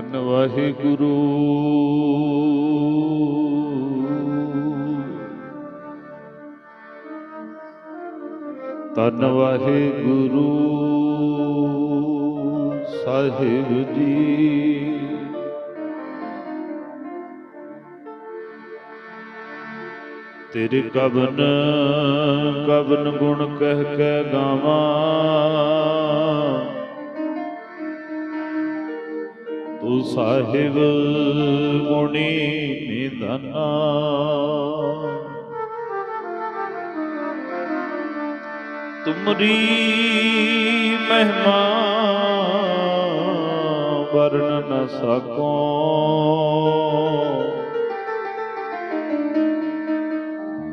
ਧੰਨ ਵਾਹਿਗੁਰੂ। ਧੰਨ ਵਾਹਿਗੁਰੂ ਸਾਹਿਬ ਜੀ। ਤੇਰੇ ਕਵਨ ਕਵਨ ਗੁਣ ਕਹਿ ਕੇ ਗਾਵਾਂ। ਤੂੰ ਸਾਹਿਬ ਗੁਣੀ ਨਿਧਨਾ। ਤੁਮਰੀ ਮਹਿਮਾ ਵਰਨ ਨ ਸਕੋ।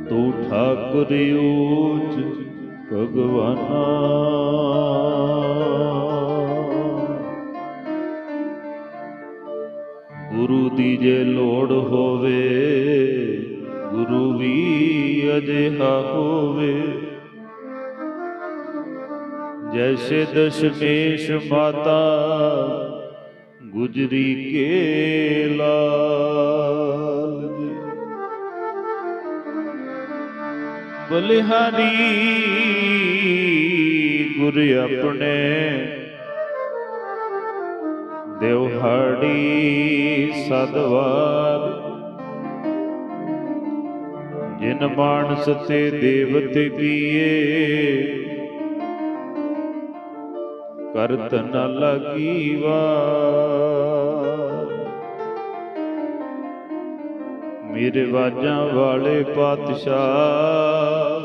ਤੂੰ ਠਾਕੁਰ ਊਚ ਭਗਵਾਨਾ। ਦੀ ਜੇ ਲੋੜ ਹੋਵੇ, ਗੁਰੂ ਵੀ ਅਜਿਹਾ ਹੋਵੇ। ਜੈਸੇ ਦਸ਼ਮੇਸ਼ ਮਾਤਾ ਗੁਜਰੀ ਕੇ ਲਾਲ ਬਲਿਹਾਰੀ ਗੁਰ ਆਪਣੇ ਦਿਵਹਾੜੀ ਸਦਵਾਰ। ਜਿਨ ਮਾਨਸ ਤੇ ਦੇਵਤੇ ਪੀਏ, ਕਰਤ ਨ ਲਗੀ ਵਾਰ ਮੇਰੇ ਵਾਜਾਂ ਵਾਲੇ ਪਾਤਸ਼ਾਹ,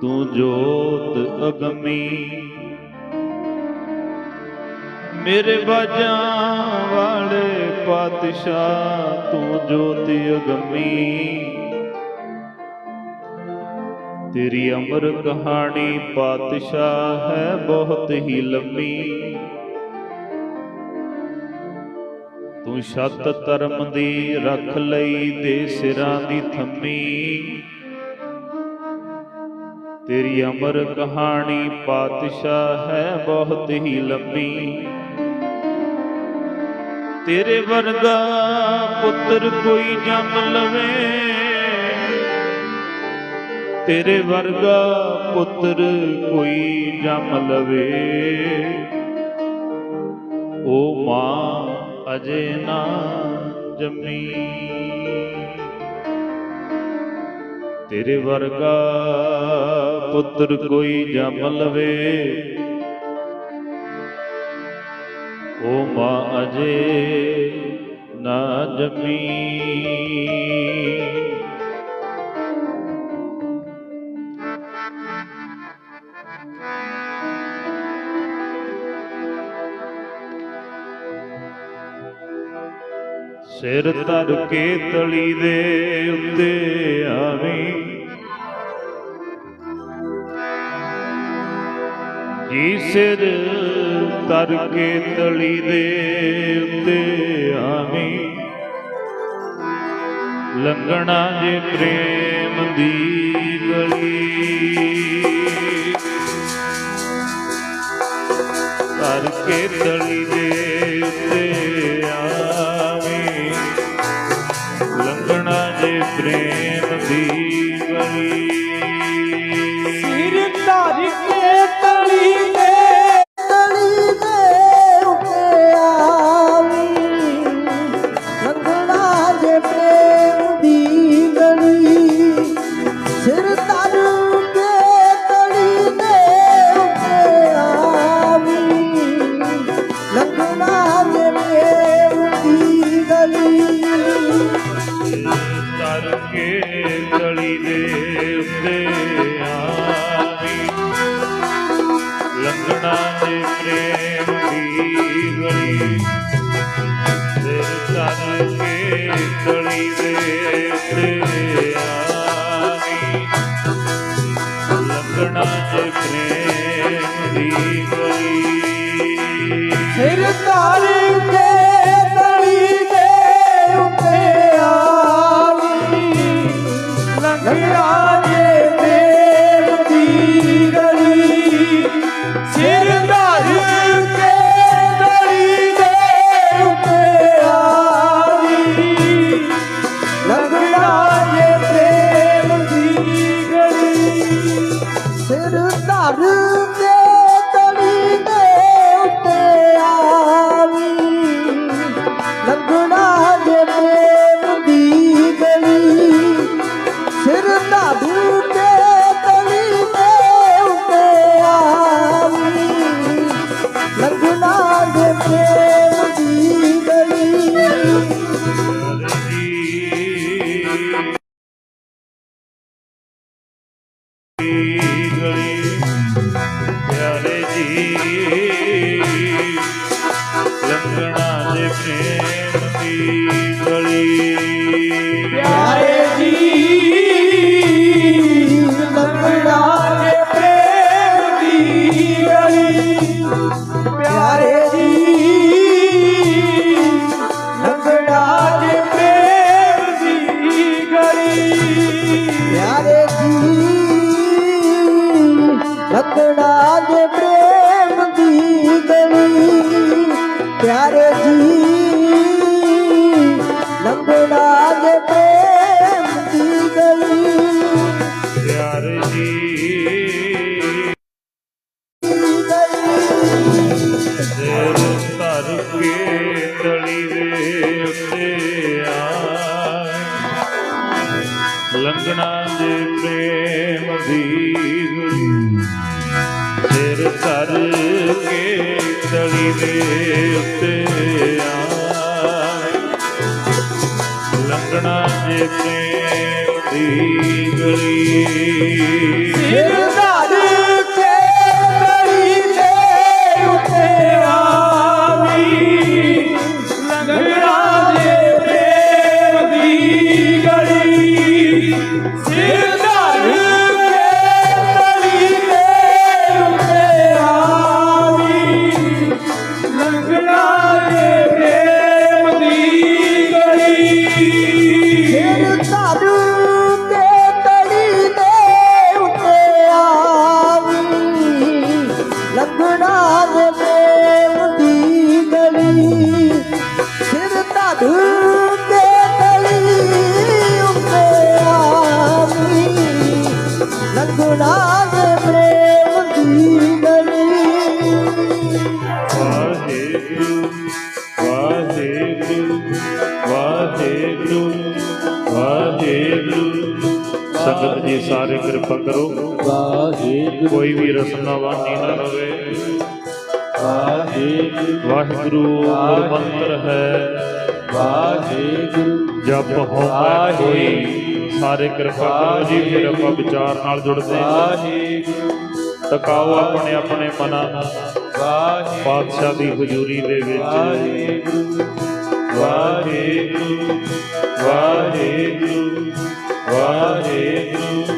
ਤੂੰ ਜੋਤ ਅਗਮੀ। ਮੇਰੇ ਬਾਜਾਂ ਵਾਲੇ ਪਾਤਸ਼ਾਹ ਤੂੰ ਜੋਤ ਅਗਮੀ। ਤੇਰੀ ਅਮਰ ਕਹਾਣੀ ਪਾਤਸ਼ਾਹ ਹੈ ਬਹੁਤ ਹੀ ਲੰਮੀ। ਤੂੰ ਛੱਤ ਧਰਮ ਦੀ ਰੱਖ ਲਈ ਦੇ ਸਿਰਾਂ ਦੀ ਥੰਮੀ। ਤੇਰੀ ਅਮਰ ਕਹਾਣੀ ਪਾਤਸ਼ਾਹ ਹੈ ਬਹੁਤ ਹੀ ਲੰਮੀ। ਤੇਰੇ ਵਰਗਾ ਪੁੱਤਰ ਕੋਈ ਜੰਮ ਲਵੇ। ਤੇਰੇ ਵਰਗਾ ਪੁੱਤਰ ਕੋਈ ਜੰਮ ਲਵੇ। ਓ ਮਾਂ ਅਜੇ ਨਾ ਜੰਮੀ। ਤੇਰੇ ਵਰਗਾ ਪੁੱਤਰ ਕੋਈ ਜੰਮ ਲਵੇ। ਓ ਮਾਂ ਅਜੇ ਨਾ ਜੰਮੀ ਸਿਰ ਧਰ ਕੇ ਤਲੀ ਦੇ ਉੱਤੇ ਆਵੀਂ। ਜੀ ਸਿਰ ਧਰ ਕੇ ਤਲੀ ਦੇ ਉੱਤੇ ਆਵੀਂ। ਲੰਘਣਾ ਜੇ ਪ੍ਰੇਮ ਦੀ ਗਲੀ। ਧਰ ਕੇ ਤਲੀ ਦੇ न करणी देव लखारे ગળી લંગણા ને પ્રેમની ગળી ਮੇਰੇ ਉੱਤੇ ਆਏ। ਲੰਘਣਾ ਜੇ ਪ੍ਰੇਮ ਦੀ ਗਲੀ ਸਿਰ ਕੋਈ ਵੀ ਰਸਨਾ ਵਾਂਝੀ ਨਾ ਰਵੇ। ਵਾਹਿਗੁਰੂ ਗੁਰਮੰਤਰ ਹੈ। ਵਾਹਿਗੁਰੂ ਜਪ ਹੋਵੇ ਕੋਈ, ਸਾਰੇ ਕਿਰਪਾ ਕਰੋ ਜੀ, ਫਿਰ ਆਪਾਂ ਵਿਚਾਰ ਨਾਲ ਜੁੜਦੇ ਹਾਂ। ਤਕਾਓ ਆਪਣੇ ਆਪਣੇ ਮਨਾਂ ਨਾਲ ਵਾਹਿਗੁਰੂ ਪਾਤਸ਼ਾਹ ਦੀ ਹਜ਼ੂਰੀ ਦੇ ਵਿੱਚ। ਵਾਹਿ ਵਾਹਿ ਵਾਹਿ ਵਾਹਿਗੁਰੂ।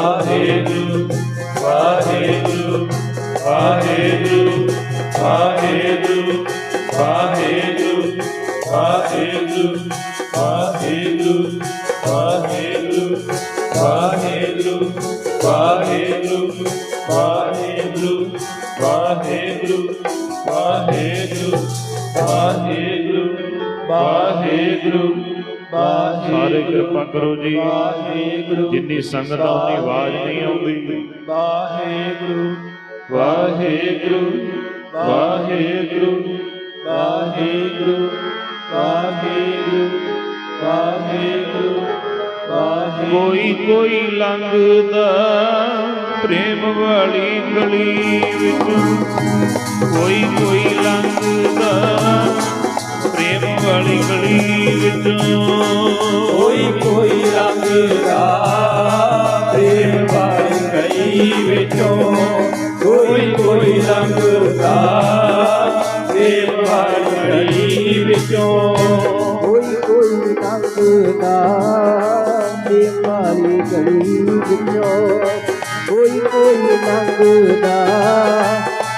ਵਾਹਿਗੁਰੂ ਵਾਹਿਗੁਰੂ ਵਾਹਿਗੁਰੂ ਵਾਹਿਗੁਰੂ ਵਾਹਿਗੁਰੂ ਵਾਹਿਗੁਰੂ ਵਾਹਿਗੁਰੂ ਵਾਹਿਗੁਰੂ ਵਾਹਿਗੁਰੂ ਵਾਹਿਗੁਰੂ ਵਾਹਿਗੁਰੂ ਵਾਹਿਗੁਰੂ ਵਾਹਿਗੁਰੂ ਵਾਹਿਗੁਰੂ ਵਾਹਿਗੁਰੂ ਸਾਰੇ ਕਿਰਪਾ ਕਰੋ ਜੀ ਜਿੰਨੀ ਸੰਗਤ ਆਉਂਦੀ ਆਵਾਜ਼ ਨਹੀਂ ਆਉਂਦੀ। ਵਾਹਿਗੁਰੂ ਵਾਹਿਗੁਰੂ ਵਾਹਿਗੁਰੂ ਵਾਹਿਗੁਰੂ ਵਾਹਿਗੁਰੂ ਵਾਹਿਗੁਰੂ ਵਾਹਿਗੁਰੂ। ਕੋਈ ਕੋਈ ਲੰਘਦਾ ਪ੍ਰੇਮ ਵਾਲੀ ਗਲੀ ਵਿੱਚ। ਕੋਈ ਕੋਈ ਲੰਘਦਾ ਵਾਲੀ ਗਲੀ ਵਿੱਚੋਂ ਕੋਈ ਕੋਈ ਲੰਘਦਾ ਪ੍ਰੇਮ ਵਾਲੀ ਗਈ ਵਿੱਚੋਂ। ਕੋਈ ਕੋਈ ਲੰਘਦਾ ਪ੍ਰੇਮ ਵਾਲੀ ਗਈ ਵਿੱਚੋਂ। ਕੋਈ ਕੋਈ ਲੰਘਦਾ ਪ੍ਰੇਮ ਵਾਲੀ ਗਲੀ ਵਿੱਚੋਂ। ਕੋਈ ਕੋਈ ਲੰਘਦਾ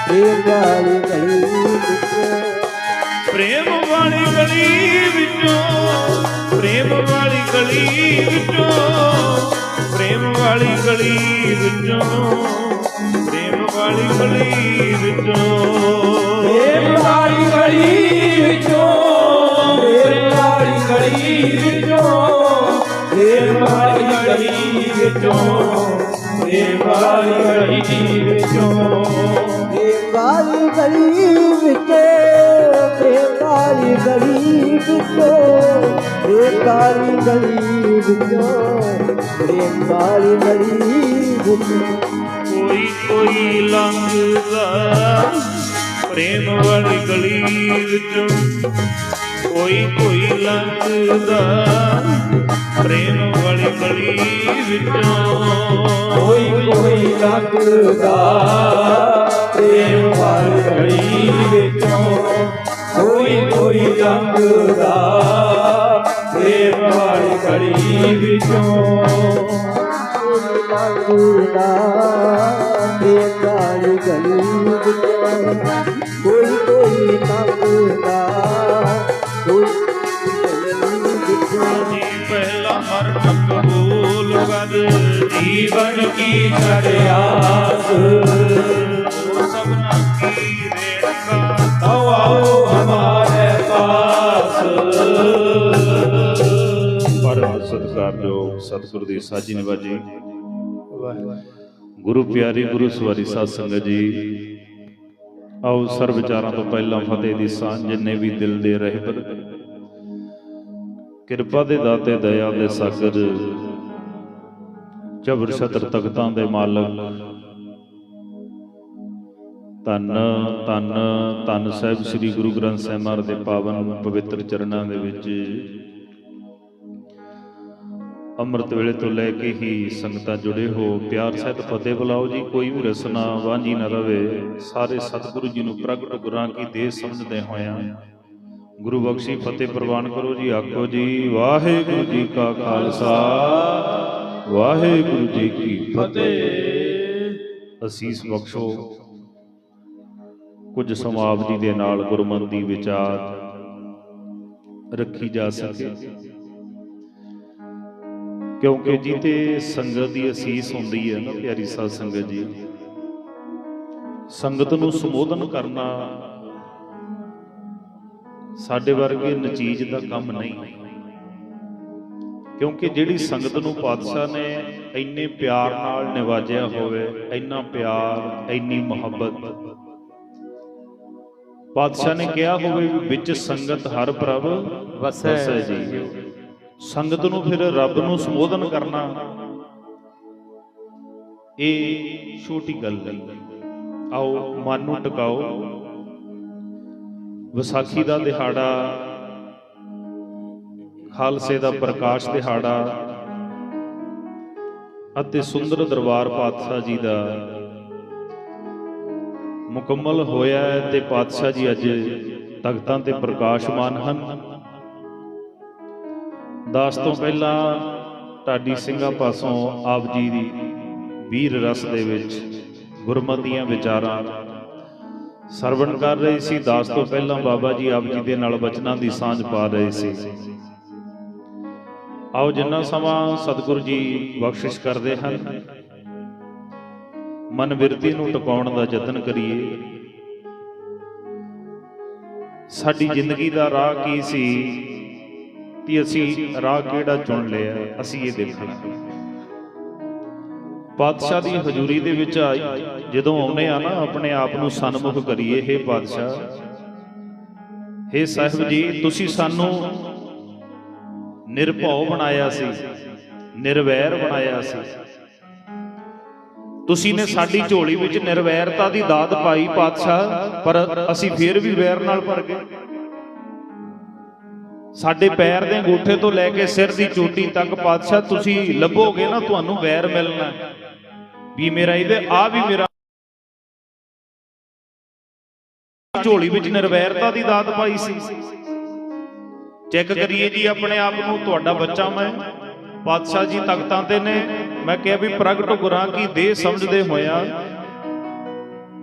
ਪ੍ਰੇਮ ਵਾਲੀ ਗਲੀ ਵਿੱਚੋਂ। ਪ੍ਰੇਮ ਗਲੀ ਵਿੱਚੋਂ, ਪ੍ਰੇਮ ਵਾਲੀ ਗਲੀ ਵਿੱਚੋਂ, ਪ੍ਰੇਮ ਵਾਲੀ ਗਲੀ ਵਿੱਚੋਂ। ਪ੍ਰੇਮ ਵਾਲੀ ਗਲੀ ਵਿੱਚੋਂ, ਪ੍ਰੇਮ ਵਾਲੀ ਗਲੀ ਵਿੱਚੋਂ, ਪ੍ਰੇਮ ਵਾਲੀ ਗਲੀ ਵਿੱਚੋਂ, ਪ੍ਰੇਮ ਵਾਲੀ ਗਲੀ ਵਿੱਚੋਂ। ਪ੍ਰੇਮ ਵਾਲੀ ਗਲੀ ਵਿੱਚੋਂ, ਪ੍ਰੇਮ ਵਾਲੀ ਗਲੀ ਵਿੱਚੋਂ। ਵਾਲੀ ਗਲੀ ਵਿੱਚੋਂ ਪ੍ਰੇਮ ਵਾਲੀ ਗਲੀ ਵਿੱਚੋਂ। ਕੋਈ ਕੋਈ ਲੰਘਦਾ ਪ੍ਰੇਮ ਵਾਲੀ ਗਲੀ ਵਿੱਚੋਂ। ਕੋਈ ਕੋਈ ਲੰਘਦਾ ਪ੍ਰੇਮ ਵਾਲੀ ਗਲੀ ਵਿੱਚੋਂ। ਕੋਈ ਕੋਈ ਲੰਘਦਾ ਪ੍ਰੇਮ ਵਾਲੀ ਗਲੀ ਵਿੱਚੋਂ। ਕੋਈ ਕੋਈ ਲੰਘਦਾ ਕਲੀ ਵਿੱਚੋਂ ਲਾਗੂਦਾ ਬੇਕਾਰੀ ਗਲੀ ਵਿੱਚੋਂ ਕੋਈ ਕੋਈ ਤਾਂਗੂਦਾ ਕੋਈ ਗਲੀ ਵਿੱਚੋਂ ਜੀ ਪਹਿਲਾ ਮਰ ਕਬੂਲ ਵਦ ਜੀਵਨ ਕੀ ਚੜਿਆਸ ਸਤਿਕਾਰਯੋਗ ਸਤਿਗੁਰ ਦੀ ਸਾਜੀ ਨਿਵਾਜੀ ਗੁਰੂ ਪਿਆਰੀ ਗੁਰੂ ਸਵਾਰੀ ਸਾਧ ਸੰਗਤ ਜੀ। ਆਓ ਸਰਬ ਵਿਚਾਰਾਂ ਤੋਂ ਪਹਿਲਾਂ ਫਤਿਹ ਦੀ ਸਾਂਝ ਜਿੰਨੇ ਵੀ ਦਿਲ ਦੇ ਰਹਿਬਰ ਕਿਰਪਾ ਦੇ ਦਾਤੇ ਦਇਆ ਦੇ ਸਾਗਰ। ਜਬਰ ਛਤਰ ਤਖਤਾਂ ਦੇ ਮਾਲਕ। ਤਨ ਤਨ ਤਨ ਸਾਹਿਬ ਸ੍ਰੀ ਗੁਰੂ ਗ੍ਰੰਥ ਸਾਹਿਬ ਮਹਾਰਾਜ ਦੇ ਪਾਵਨ ਪਵਿੱਤਰ ਚਰਨਾਂ ਦੇ ਵਿੱਚ। ਅੰਮ੍ਰਿਤ ਵੇਲੇ ਤੋਂ ਲੈ ਕੇ ਹੀ ਸੰਗਤਾਂ ਜੁੜੇ ਹੋ। ਪਿਆਰ ਸਹਿਤ ਫਤਿਹ ਬੁਲਾਓ ਜੀ, ਕੋਈ ਵੀ ਰਸਨਾ ਵਾਂਝੀ ਨਾ ਰਵੇ। ਸਾਰੇ ਸਤਿਗੁਰੂ ਜੀ ਨੂੰ ਪ੍ਰਗਟ ਗੁਰਾਂ ਕੀ ਦੇਹ ਸਮਝਦੇ ਹੋਇਆਂ। ਗੁਰੂ ਬਖਸ਼ੀ ਫਤਿਹ ਪ੍ਰਵਾਨ ਕਰੋ ਜੀ, ਆਖੋ ਜੀ, ਵਾਹਿਗੁਰੂ ਜੀ ਕਾ ਖਾਲਸਾ। ਵਾਹਿਗੁਰੂ ਜੀ ਕੀ ਫਤਿਹ। ਅਸੀਸ ਬਖਸ਼ੋ। ਕੁਝ ਸਮਾਂ ਜੀ ਦੇ ਨਾਲ ਗੁਰਮਤਿ ਦੀ ਵਿਚਾਰ ਰੱਖੀ ਜਾ ਸਕੇ। ਕਿਉਂਕਿ ਜੀ ਤੇ ਸੰਗਤ ਦੀ ਅਸੀਸ ਹੁੰਦੀ ਹੈ ਨਾ ਪਿਆਰੀ ਸਾਧ ਸੰਗਤ ਜੀ ਸੰਗਤ ਨੂੰ ਸੰਬੋਧਨ ਕਰਨਾ ਸਾਡੇ ਵਰਗੇ ਨਚੀਜ ਦਾ ਕੰਮ ਨਹੀਂ ਕਿਉਂਕਿ ਜਿਹੜੀ ਸੰਗਤ ਨੂੰ ਪਾਤਸ਼ਾਹ ਨੇ ਇੰਨੇ ਪਿਆਰ ਨਾਲ ਨਿਵਾਜਿਆ ਹੋਵੇ ਇੰਨਾ ਪਿਆਰ ਇੰਨੀ ਮੁਹੱਬਤ ਪਾਤਸ਼ਾਹ ਨੇ ਕਿਹਾ ਹੋਵੇ ਵਿੱਚ ਸੰਗਤ ਹਰ ਪ੍ਰਭ ਵਸੈ। ਜੀ ਸੰਗਤ ਨੂੰ ਫਿਰ ਰੱਬ ਨੂੰ ਸੰਬੋਧਨ ਕਰਨਾ, ਇਹ ਛੋਟੀ ਗੱਲ ਨਹੀਂ ਆਓ ਮਨ ਨੂੰ ਟਿਕਾਓ। ਵਿਸਾਖੀ ਦਾ ਦਿਹਾੜਾ, ਖਾਲਸੇ ਦਾ ਪ੍ਰਕਾਸ਼ ਦਿਹਾੜਾ ਅਤੇ ਸੁੰਦਰ ਦਰਬਾਰ ਪਾਤਸ਼ਾਹ ਜੀ ਦਾ ਮੁਕੰਮਲ ਹੋਇਆ ਹੈ ਤੇ ਪਾਤਸ਼ਾਹ ਜੀ ਅੱਜ ਤਖਤਾਂ ਤੇ ਪ੍ਰਕਾਸ਼ਮਾਨ ਹਨ। ਦਾਸ ਤੋਂ ਪਹਿਲਾਂ ਢਾਡੀ ਸਿੰਘਾਂ ਪਾਸੋਂ ਆਪ ਜੀ ਦੀ ਵੀਰ ਰਸ ਦੇ ਵਿੱਚ ਗੁਰਮਤੀਆਂ ਵਿਚਾਰਾਂ ਸਰਵਣ ਕਰ ਰਹੇ ਸੀ। ਦਾਸ ਤੋਂ ਪਹਿਲਾਂ ਬਾਬਾ ਜੀ ਆਪ ਜੀ ਦੇ ਨਾਲ ਬਚਨਾਂ ਦੀ ਸਾਂਝ ਪਾ ਰਹੇ ਸੀ। ਆਓ ਜਿੰਨਾ ਸਮਾਂ ਸਤਿਗੁਰੂ ਜੀ ਬਖਸ਼ਿਸ਼ ਕਰਦੇ ਹਨ, ਮਨ ਬਿਰਤੀ ਨੂੰ ਟਿਕਾਉਣ ਦਾ ਯਤਨ ਕਰੀਏ। ਸਾਡੀ ਜ਼ਿੰਦਗੀ ਦਾ ਰਾਹ ਕੀ ਸੀ? ਕਿ ਅਸੀਂ ਰਾਹ ਕਿਹੜਾ ਚੁਣ ਲਿਆ, ਅਸੀਂ ਇਹ ਦੇਖਣਾ ਪਾਤਸ਼ਾਹ ਦੀ ਹਜ਼ੂਰੀ ਦੇ ਵਿੱਚ ਆਈ, ਜਦੋਂ ਆਉਨੇ ਆ ਨਾ, ਆਪਣੇ ਆਪ ਨੂੰ ਸਨਮੁਖ ਕਰੀਏ हे ਪਾਤਸ਼ਾਹ हे ਸਾਹਿਬ ਜੀ ਤੁਸੀਂ ਸਾਨੂੰ ਨਿਰਭਉ ਬਣਾਇਆ ਸੀ, ਨਿਰਵੈਰ ਬਣਾਇਆ ਸੀ। ਤੁਸੀਂ ਨੇ ਸਾਡੀ ਝੋਲੀ ਵਿੱਚ ਨਿਰਵੈਰਤਾ ਦੀ ਦਾਤ ਪਾਈ ਪਾਤਸ਼ਾਹ, ਪਰ ਅਸੀਂ ਫੇਰ ਵੀ ਵੈਰ ਨਾਲ ਭਰ ਗਏ। ਸਾਡੇ ਪੈਰ ਦੇ ਅੰਗੂਠੇ ਤੋਂ ਲੈ ਕੇ ਸਿਰ ਦੀ ਚੋਟੀ ਤੱਕ ਪਾਤਸ਼ਾਹ ਤੁਸੀਂ ਲੱਭੋਗੇ ਨਾ ਤੁਹਾਨੂੰ ਵੈਰ ਮਿਲਣਾ। ਵੀ ਮੇਰਾ ਇਹਦੇ ਆ ਵੀ ਮੇਰਾ ਝੋਲੀ ਵਿੱਚ ਨਿਰਵੈਰਤਾ ਦੀ ਦਾਤ ਪਾਈ ਸੀ। ਚੈੱਕ ਕਰੀਏ ਜੀ ਆਪਣੇ ਆਪ ਨੂੰ ਤੁਹਾਡਾ ਬੱਚਾ ਮੈਂ। ਪਾਤਸ਼ਾਹ ਜੀ ਤਖਤਾਂ ਤੇ ਨੇ। ਮੈਂ ਕਿਹਾ ਵੀ ਪ੍ਰਗਟ ਗੁਰਾਂ ਕੀ ਦੇਹ ਸਮਝਦੇ ਹੋਇਆ।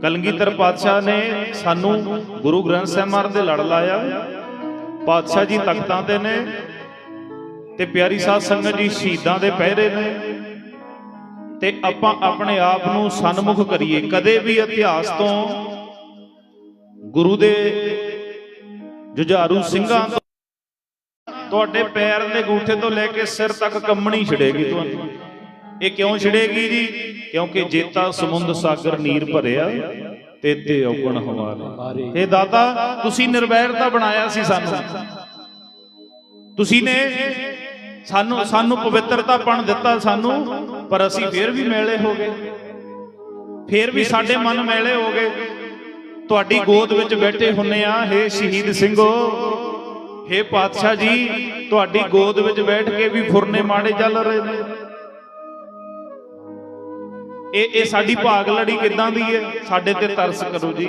ਕਲਗੀਧਰ ਪਾਤਸ਼ਾਹ ਨੇ ਸਾਨੂੰ ਗੁਰੂ ਗ੍ਰੰਥ ਸਾਹਿਬ ਮਹਾਰਾਜ ਦੇ ਲੜ ਲਾਇਆ। ਪਾਤਸ਼ਾਹ ਜੀ ਤਖਤਾਂ ਤੇ ਨੇ ਤੇ ਪਿਆਰੀ ਸਾਧ ਸੰਗਤ ਜੀ ਸ਼ਹੀਦਾਂ ਦੇ ਪਹਿਰੇ ਨੇ ਤੇ ਆਪਾਂ ਆਪਣੇ ਆਪ ਨੂੰ ਸਨਮੁਖ ਕਰੀਏ। ਕਦੇ ਵੀ ਇਤਿਹਾਸ ਤੋਂ ਗੁਰੂ ਦੇ ਜੁਝਾਰੂ ਸਿੰਘਾਂ ਤੁਹਾਡੇ ਪੈਰ ਦੇ ਗੂਠੇ ਤੋਂ ਲੈ ਕੇ ਸਿਰ ਤੱਕ ਕੰਮਣੀ ਛੜੇਗੀ ਤੁਹਾਨੂੰ। ਇਹ ਕਿਉਂ ਛੜੇਗੀ ਜੀ? ਕਿਉਂਕਿ ਜੇਤਾ ਸਮੁੰਦ ਸਾਗਰ ਨੀਰ ਭਰਿਆ। ਤੇ ਤੇ ਔਗਣ ਹਮਾਰੇ ਇਹ ਦਾਤਾ ਤੁਸੀਂ ਨਿਰਵੈਰਤਾ ਬਣਾਇਆ ਸੀ ਸਾਨੂੰ। ਤੁਸੀਂ ਨੇ ਸਾਨੂੰ ਸਾਨੂੰ ਪਵਿੱਤਰਤਾ ਪਣ ਦਿੱਤਾ ਸਾਨੂੰ ਪਰ ਅਸੀਂ ਫੇਰ ਵੀ ਮੈਲੇ ਹੋ ਗਏ। ਫੇਰ ਵੀ ਸਾਡੇ ਮਨ ਮੈਲੇ ਹੋ ਗਏ। ਤੁਹਾਡੀ ਗੋਦ ਵਿੱਚ ਬੈਠੇ ਹੁੰਨੇ ਆ ਹੇ ਸ਼ਹੀਦ ਸਿੰਘੋ। ਹੇ ਪਾਤਸ਼ਾਹ ਜੀ ਤੁਹਾਡੀ ਗੋਦ ਵਿੱਚ ਬੈਠ ਕੇ ਵੀ ਫੁਰਨੇ ਮਾੜੇ ਚੱਲ ਰਹੇ ਨੇ। ਇਹ ਇਹ ਸਾਡੀ ਭਾਗ ਲੜੀ ਕਿੱਦਾਂ ਦੀ ਹੈ? ਸਾਡੇ ਤੇ ਤਰਸ ਕਰੋ ਜੀ।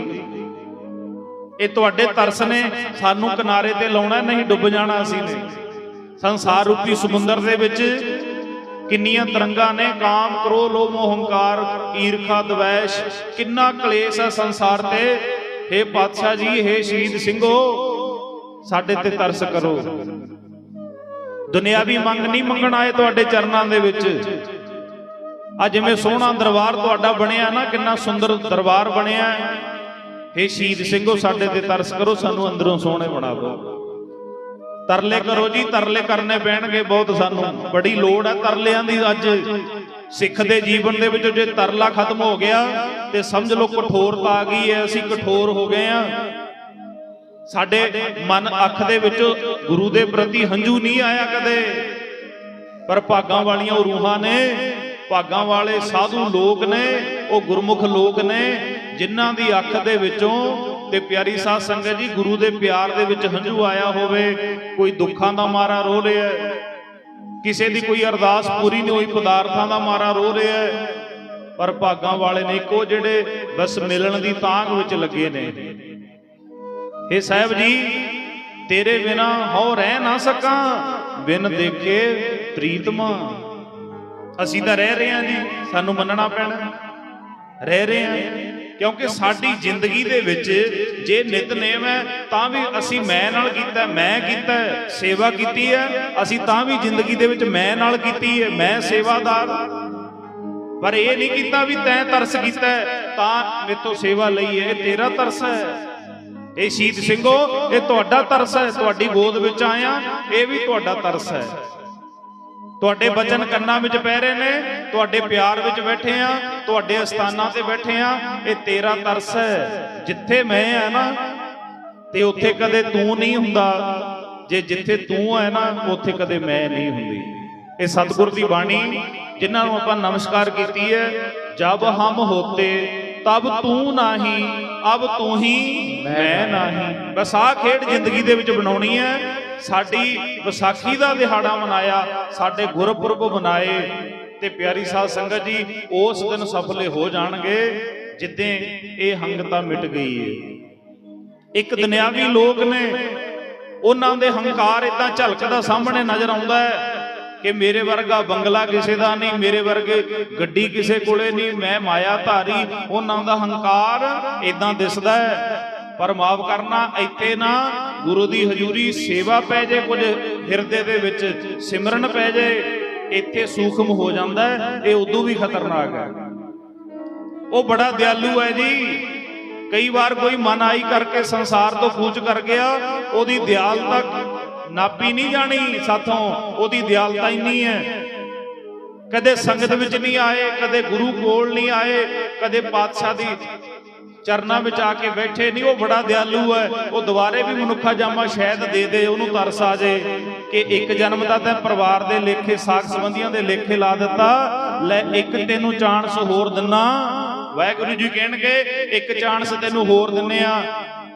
ਇਹ ਤੁਹਾਡੇ ਤਰਸ ਨੇ ਸਾਨੂੰ ਕਿਨਾਰੇ ਤੇ ਲਾਉਣਾ ਨਹੀਂ ਡੁੱਬ ਜਾਣਾ ਅਸੀਂ ਨੇ। ਸੰਸਾਰ ਰੂਪੀ ਸਮੁੰਦਰ ਦੇ ਵਿੱਚ ਕਿੰਨੀਆਂ ਤਰੰਗਾਂ ਨੇ, ਕਾਮ, ਕ੍ਰੋਧ, ਲੋਭ ਮੋਹ ਹੰਕਾਰ ਈਰਖਾ, ਦਵੈਸ਼, ਕਿੰਨਾ ਕਲੇਸ਼ ਹੈ ਸੰਸਾਰ ਤੇ। हे ਪਾਤਸ਼ਾਹ ਜੀ हे ਸ਼ਹੀਦ ਸਿੰਘੋ, ਸਾਡੇ ਤੇ ਤਰਸ ਕਰੋ। ਦੁਨਿਆਵੀ ਮੰਗ ਨਹੀਂ ਮੰਗਣ ਆਏ ਤੁਹਾਡੇ ਚਰਨਾਂ ਦੇ ਵਿੱਚ। ਆ ਜਿਵੇਂ ਸੋਹਣਾ ਦਰਬਾਰ ਤੁਹਾਡਾ ਬਣਿਆ ਨਾ, ਕਿੰਨਾ ਸੁੰਦਰ ਦਰਬਾਰ ਬਣਿਆ। हे ਸ਼ਹੀਦ ਸਿੰਘੋ, ਸਾਡੇ ਤੇ ਤਰਸ ਕਰੋ, ਸਾਨੂੰ ਅੰਦਰੋਂ ਸੋਹਣੇ ਬਣਾਵੋ ਤਰਲੇ ਕਰੋ ਜੀ, ਤਰਲੇ ਕਰਨੇ ਪੈਣਗੇ ਬਹੁਤ ਸਾਨੂੰ। ਬੜੀ ਲੋੜ ਹੈ ਤਰਲਿਆਂ ਦੀ ਅੱਜ। ਸਿੱਖ ਦੇ ਜੀਵਨ ਦੇ ਵਿੱਚ ਜੇ ਤਰਲਾ ਖਤਮ ਹੋ ਗਿਆ, ਤੇ ਸਮਝ ਲਓ ਕਠੋਰਤਾ ਆ ਗਈ ਹੈ, ਅਸੀਂ ਕਠੋਰ ਹੋ ਗਏ ਆ ਸਾਡੇ ਮਨ ਅੱਖ ਦੇ ਵਿੱਚ ਗੁਰੂ ਦੇ ਪ੍ਰਤੀ ਹੰਝੂ ਨਹੀਂ ਆਇਆ ਕਦੇ, ਪਰ ਭਾਗਾਂ ਵਾਲੀਆਂ ਉਹ ਰੂਹਾਂ ਨੇ ਭਾਗਾਂ ਵਾਲੇ ਸਾਧੂ ਲੋਕ ਨੇ, ਉਹ ਗੁਰਮੁਖ ਲੋਕ ਨੇ, ਜਿਨ੍ਹਾਂ ਦੀ ਅੱਖ ਦੇ ਵਿੱਚੋਂ ਤੇ ਪਿਆਰੀ ਸਾਧ ਸੰਗਤ ਜੀ, ਗੁਰੂ ਦੇ ਪਿਆਰ ਦੇ ਵਿੱਚ ਹੰਝੂ ਆਇਆ ਹੋਵੇ, ਕੋਈ ਦੁੱਖਾਂ ਦਾ ਮਾਰਾ ਰੋ ਰਿਹਾ ਕਿਸੇ ਦੀ ਕੋਈ ਅਰਦਾਸ ਪੂਰੀ ਨਹੀਂ ਹੋਈ, ਪਦਾਰਥਾਂ ਦਾ ਮਾਰਾ ਰੋ ਰਿਹਾ ਪਰ ਭਾਗਾਂ ਵਾਲੇ ਨੇ ਇੱਕੋ ਜਿਹੜੇ ਬਸ ਮਿਲਣ ਦੀ ਤਾਂਘ ਵਿੱਚ ਲੱਗੇ ਨੇ। ਇਹ ਸਾਹਿਬ ਜੀ, ਤੇਰੇ ਬਿਨਾ ਹੋ ਰਹਿ ਨਾ ਸਕਾਂ, ਬਿਨ ਦੇਖੇ ਪ੍ਰੀਤਮਾ। ਅਸੀਂ ਤਾਂ ਰਹਿ ਰਹੇ ਹਾਂ ਜੀ ਸਾਨੂੰ ਮੰਨਣਾ ਪੈਣਾ। ਰਹਿ ਰਹੇ ਹਾਂ ਕਿਉਂਕਿ ਸਾਡੀ ਜ਼ਿੰਦਗੀ ਦੇ ਵਿੱਚ ਜੇ ਨਿਤਨੇਮ ਹੈ ਤਾਂ ਵੀ ਅਸੀਂ ਮੈਂ ਨਾਲ ਕੀਤਾ ਮੈਂ ਕੀਤਾ ਸੇਵਾ ਕੀਤੀ ਹੈ। ਅਸੀਂ ਤਾਂ ਵੀ ਜ਼ਿੰਦਗੀ ਦੇ ਵਿੱਚ ਮੈਂ ਨਾਲ ਕੀਤੀ ਹੈ ਮੈਂ ਸੇਵਾਦਾਰ। ਪਰ ਇਹ ਨਹੀਂ ਕੀਤਾ ਵੀ ਤੈਂ ਤਰਸ ਕੀਤਾ ਹੈ, ਤਾਂ ਮੇਤੋਂ ਸੇਵਾ ਲਈ ਹੈ ਇਹ ਤੇਰਾ ਤਰਸ ਹੈ। ਇਹ ਸ਼ੀਤ ਸਿੰਘੋ ਇਹ ਤੁਹਾਡਾ ਤਰਸ ਹੈ ਤੁਹਾਡੀ ਗੋਦ ਵਿੱਚ ਆਇਆ ਇਹ ਵੀ ਤੁਹਾਡਾ ਤਰਸ ਹੈ। ਤੁਹਾਡੇ ਬਚਨ ਕੰਨਾਂ ਵਿੱਚ ਪੈ ਰਹੇ ਨੇ, ਤੁਹਾਡੇ ਪਿਆਰ ਵਿੱਚ ਬੈਠੇ ਆ ਤੁਹਾਡੇ ਅਸਥਾਨਾਂ ਤੇ ਬੈਠੇ ਆ ਇਹ ਤੇਰਾ ਤਰਸ ਹੈ। ਜਿੱਥੇ ਮੈਂ ਆ ਨਾ, ਤੇ ਉੱਥੇ ਕਦੇ ਤੂੰ ਨਹੀਂ ਹੁੰਦਾ। ਜੇ ਜਿੱਥੇ ਤੂੰ ਹੈ ਨਾ, ਉੱਥੇ ਕਦੇ ਮੈਂ ਨਹੀਂ ਹੁੰਦੀ। ਇਹ ਸਤਿਗੁਰ ਦੀ ਬਾਣੀ, ਜਿਨ੍ਹਾਂ ਨੂੰ ਆਪਾਂ ਨਮਸਕਾਰ ਕੀਤੀ ਹੈ, ਜਬ ਹਮ ਹੋਤੇ, ਤਬ ਤੂੰ ਨਹੀਂ, ਅਬ ਤੂੰ ਹੀ ਮੈਂ ਨਹੀਂ। ਬਸ ਆਹ ਖੇਡ ਜ਼ਿੰਦਗੀ ਦੇ ਵਿੱਚ ਬਣਾਉਣੀ ਹੈ। ਸਾਡੀ ਵਿਸਾਖੀ ਦਾ ਦਿਹਾੜਾ ਮਨਾਇਆ ਸਾਡੇ ਗੁਰਪੁਰਬ ਮਨਾਏ ਤੇ ਪਿਆਰੀ ਸਾਧ ਸੰਗਤ ਜੀ ਉਸ ਦਿਨ ਸਫਲੇ ਹੋ ਜਾਣਗੇ ਜਿੱਦੇ ਇਹ ਹੰਗਤਾ ਮਿਟ ਗਈ ਏ। ਇੱਕ ਦੁਨਿਆਵੀ ਲੋਕ ਨੇ ਉਹਨਾਂ ਦੇ ਹੰਕਾਰ ਇਦਾਂ ਝਲਕਦਾ ਸਾਹਮਣੇ ਨਜ਼ਰ ਆਉਂਦਾ ਹੈ ਕਿ ਮੇਰੇ ਵਰਗਾ ਬੰਗਲਾ ਕਿਸੇ ਦਾ ਨਹੀਂ ਮੇਰੇ ਵਰਗੇ ਗੱਡੀ ਕਿਸੇ ਕੋਲੇ ਨਹੀਂ ਮੈਂ ਮਾਇਆ ਧਾਰੀ ਉਹਨਾਂ ਦਾ ਹੰਕਾਰ ਇਦਾਂ ਦਿਸਦਾ ਹੈ। ਪਰ ਮਾਫ ਕਰਨਾ, ਇੱਥੇ ਨਾ ਗੁਰੂ ਦੀ ਹਜ਼ੂਰੀ ਸੇਵਾ ਪੈ ਜੇ ਕੁਝ ਹਿਰਦੇ ਦੇ ਵਿੱਚ, ਸਿਮਰਨ ਪੈ ਜੇ, ਇੱਥੇ ਸੂਖਮ ਹੋ ਜਾਂਦਾ ਇਹ ਉਦੋਂ ਵੀ ਖਤਰਨਾਕ ਹੈ। ਉਹ ਬੜਾ ਦਿਆਲੂ ਹੈ ਜੀ। ਕਈ ਵਾਰ ਕੋਈ ਮਨ ਆਈ ਕਰਕੇ ਸੰਸਾਰ ਤੋਂ ਕੂਚ ਕਰ ਗਿਆ, ਉਹਦੀ ਦਿਆਲਤਾ ਨਾਪੀ ਨਹੀਂ ਜਾਣੀ, ਸਾਥੋਂ ਉਹਦੀ ਦਿਆਲਤਾ ਇੰਨੀ ਹੈ। ਕਦੇ ਸੰਗਤ ਵਿੱਚ ਨਹੀਂ ਆਏ, ਕਦੇ ਗੁਰੂ ਕੋਲ ਨਹੀਂ ਆਏ, ਕਦੇ ਪਾਤਸ਼ਾਹ ਦੀ ਚਰਨਾਂ ਵਿੱਚ ਆ ਕੇ ਬੈਠੇ ਨਹੀਂ ਉਹ ਬੜਾ ਦਿਆਲੂ ਹੈ। ਉਹ ਦੁਬਾਰੇ ਵੀ ਮਨੁੱਖਾ ਜਾਮਾ ਸ਼ਾਇਦ ਦੇ ਦੇ, ਉਹਨੂੰ ਤਰਸ ਆ ਜੇ ਕਿ ਇੱਕ ਜਨਮ ਦਾ ਤਾਂ ਪਰਿਵਾਰ ਦੇ ਲੇਖੇ, ਸਾਖ ਸੰਬੰਧੀਆਂ ਦੇ ਲੇਖੇ ਲਾ ਦਿੱਤਾ। ਲੈ, ਇੱਕ ਤੈਨੂੰ ਚਾਂਸ ਹੋਰ ਦਿੰਨਾ। ਵਾਹਿਗੁਰੂ ਜੀ ਕਹਿਣਗੇ, ਇੱਕ ਚਾਂਸ ਤੈਨੂੰ ਹੋਰ ਦਿੰਨੇ ਆ।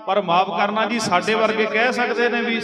ਪਰ ਮਾਫ ਕਰਨਾ ਜੀ, ਸਾਡੇ ਵਰਗੇ ਕਹਿ ਸਕਦੇ ਨੇ ਵੀ